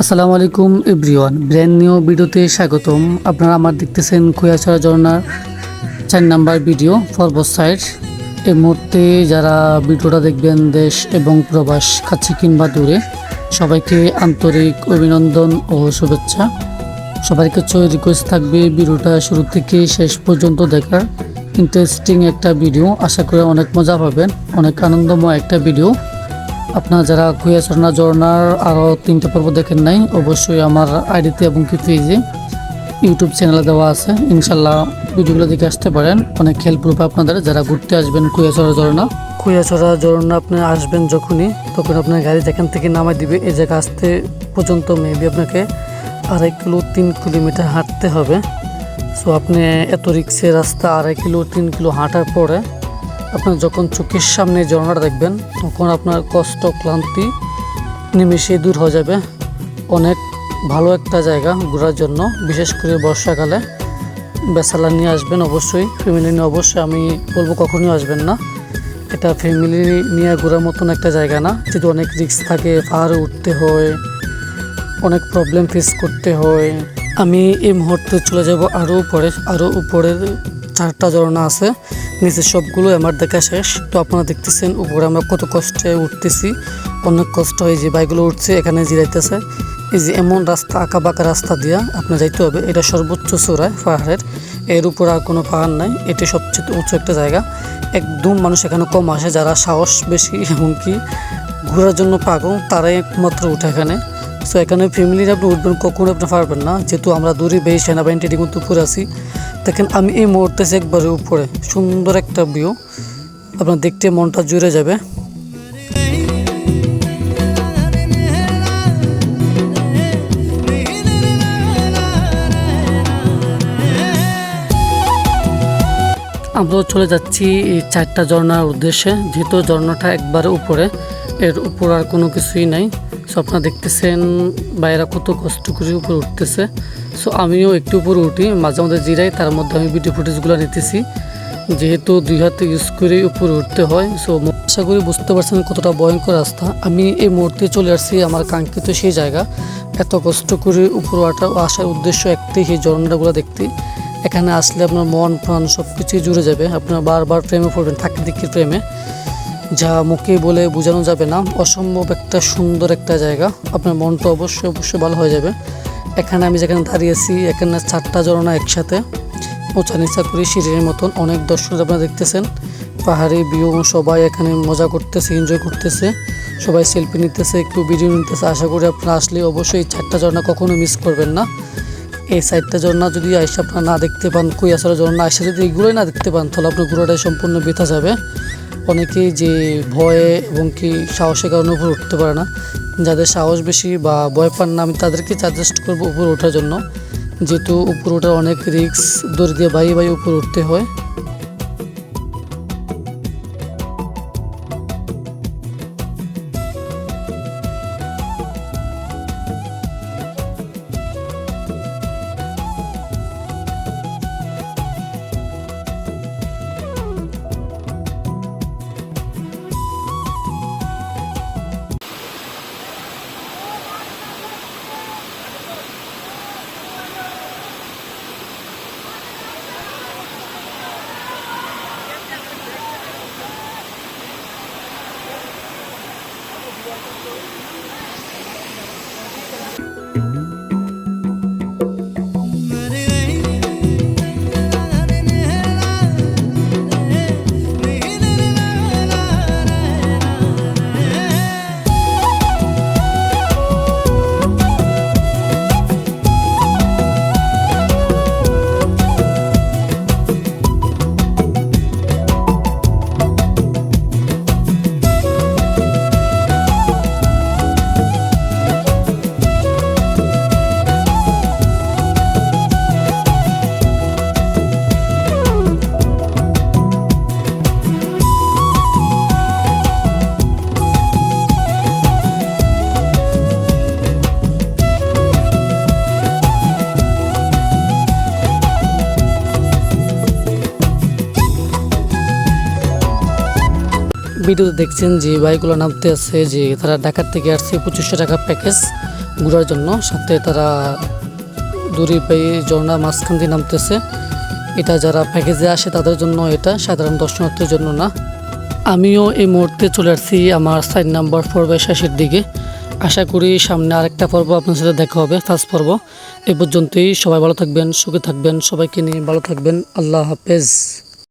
আসসালামু আলাইকুম everyone. Brand new ভিডিওতে স্বাগতম। আপনারা আমার দেখতেছেন খোয়াছড়া ঝর্ণার চার নাম্বার ভিডিও পর্বত সাইড। এই মুহূর্তে যারা ভিডিওটা দেখবেন দেশ এবং প্রবাস, কাছে কিংবা দূরে, সবাইকে আন্তরিক অভিনন্দন ও শুভেচ্ছা। সবার কাছে রিকোয়েস্ট থাকবে ভিডিওটা শুরু থেকে শেষ পর্যন্ত দেখার ইন্টারেস্টিং একটা ভিডিও। আশা করি অনেক মজা পাবেন, অনেক আনন্দময় একটা ভিডিও। আপনারা যারা কুয়াশনা ঝর্ণার আরও তিনটে পর্ব দেখেন নাই, অবশ্যই আমার আইডিতে এবং কি পেজে ইউটিউব চ্যানেলে দেওয়া আছে। ইনশাল্লাহ ভিডিওগুলো দেখে আসতে পারেন। অনেক হেল্প হবে আপনাদের, যারা ঘুরতে আসবেন কুয়াছড়া ঝর্ণা কুয়াছড়া ঝর্ণা আপনি আসবেন যখনই, তখন আপনার গাড়ি যেখান থেকে নামাই দিবে, এই জায়গা আসতে পর্যন্ত মেবি আপনাকে আড়াই কিলো, তিন কিলোমিটার হাঁটতে হবে। সো আপনি এত রিক্সের রাস্তা আড়াই কিলো, তিন কিলো হাঁটার পরে আপনার যখন চোখের সামনে ঝর্ণাটা দেখবেন, তখন আপনার কষ্ট, ক্লান্তি নিমেষে দূর হয়ে যাবে। অনেক ভালো একটা জায়গা ঘোরার জন্য, বিশেষ করে বর্ষাকালে। বেসালা নিয়ে আসবেন অবশ্যই ফ্যামিলি নিয়ে অবশ্যই, আমি বলব কখনোই আসবেন না। এটা ফ্যামিলি নিয়ে ঘোরার মতন একটা জায়গা না। যেহেতু অনেক রিস্ক থাকে, পাহাড়ে উঠতে হয়, অনেক প্রবলেম ফেস করতে হয়। আমি এই মুহূর্তে চলে যাব আরও উপরে, আরও উপরের চারটা ঝর্ণা আছে। নিচে সবগুলো আমার দেখা শেষ। তো আপনারা দেখতেছেন উপরে আমরা কত কষ্টে উঠতেছি। অনেক কষ্ট হয় যে বাইকগুলো উঠছে, এখানে জিরাইতেছে। এই যে এমন রাস্তা আঁকা বাঁকা রাস্তা দিয়া আপনার যাইতে হবে। এটা সর্বোচ্চ চূড়ায় পাহাড়ের। এর উপর আর কোনো পাহাড় নাই। এটি সবচেয়ে উঁচু একটা জায়গা। একদম মানুষ এখানে কম আসে, যারা সাহস বেশি, এমনকি ঘোরার জন্য পাগল, তারাই একমাত্র উঠে এখানে। সো এখানে ফ্যামিলির আপনি উঠবেন কখনো আপনি পারবেন না। যেহেতু আমরা দূরে বেশি সেনাবাহিনী কিন্তু উপরে আছি। দেখেন, আমি এই মুহূর্তে একবারে উপরে। সুন্দর একটা ভিউ আপনার দেখতে মনটা জুড়ে যাবে। আমরাও চলে যাচ্ছি এই চারটা ঝর্ণার উদ্দেশ্যে। যেহেতু ঝর্ণাটা একবারে উপরে, এর উপর আর কোনো কিছুই নাই। সো আপনারা দেখতেছেন বাইরা কত কষ্ট করে উপরে উঠতেছে। সো আমিও একটু উপরে উঠি, মাঝে মাঝে জিরাই, তার মধ্যে আমি ভিডিও ফুটেজগুলো নিতেছি। যেহেতু দুই হাতে ইউজ করে উপরে উঠতে হয় সো আশা করি বুঝতে পারছেন কতটা ভয়ঙ্কর রাস্তা। আমি এই মুহূর্তে চলে আসছি আমার কাঙ্ক্ষিত সেই জায়গা। এত কষ্ট করে উপরে ওঠা আসার উদ্দেশ্য একটাই, সেই ঝর্ণাগুলো দেখতে। এখানে আসলে আপনার মন প্রাণ সব কিছুই জুড়ে যাবে। আপনার বারবার প্রেমে পড়বেন প্রাকৃতিকের প্রেমে। যা মুখে বলে বোঝানো যাবে না, অসম্ভব একটা সুন্দর একটা জায়গা। আপনার মনটা অবশ্যই অবশ্যই ভালো হয়ে যাবে। এখানে আমি যেখানে দাঁড়িয়েছি এখানে চারটা ঝরনা একসাথে। উঁচা নিচা করে সিঁড়ির মতন, অনেক দর্শক আপনারা দেখতেছেন। পাহাড়ি ভিউ, সবাই এখানে মজা করতেছে এনজয় করতেছে। সবাই সেলফি নিতেছে একটু ভিডিও নিতেছে। আশা করি আপনারা আসলে অবশ্যই চারটা ঝর্ণা কখনো মিস করবেন না। এই সাইডটা ঝর্ণা যদি আইসা আপনারা না দেখতে পান কুইয়াশারা ঝর্ণা, আইসা যদি এগুলোই না দেখতে পান, তাহলে আপনার ঘোরাটাই সম্পূর্ণ বেথা যাবে। অনেকেই যে ভয়ে এবং কি সাহসের কারণে উপরে উঠতে পারে না, যাদের সাহস বেশি বা ভয় পান না, আমি তাদেরকে সাজেস্ট করব উপরে ওঠার জন্য। যেহেতু উপরে ওঠার অনেক রিস্ক দড়ি দিয়ে বাইরে বাইরে উপরে উঠতে হয়। ভিডিওতে দেখছেন যে বাইকগুলো নামতে আছে, যে তারা ঢাকার থেকে আসছে পঁচিশশো টাকা প্যাকেজ ঘোরার জন্য। সাথে তারা দড়ি পেয়ে ঝর্ণা মাঝখান দিয়ে নামতেছে। এটা যারা প্যাকেজে আসে তাদের জন্য এটা, সাধারণ দর্শনার্থীর জন্য না। আমিও এই মুহূর্তে চলে আসছি আমার সাইড নাম্বার পর্বের শেষের দিকে। আশা করি সামনে আরেকটা পর্ব আপনার সাথে দেখা হবে, ফার্স্ট পর্ব। এ পর্যন্তই সবাই ভালো থাকবেন, সুখে থাকবেন, সবাইকে নিয়ে ভালো থাকবেন। আল্লাহ হাফেজ।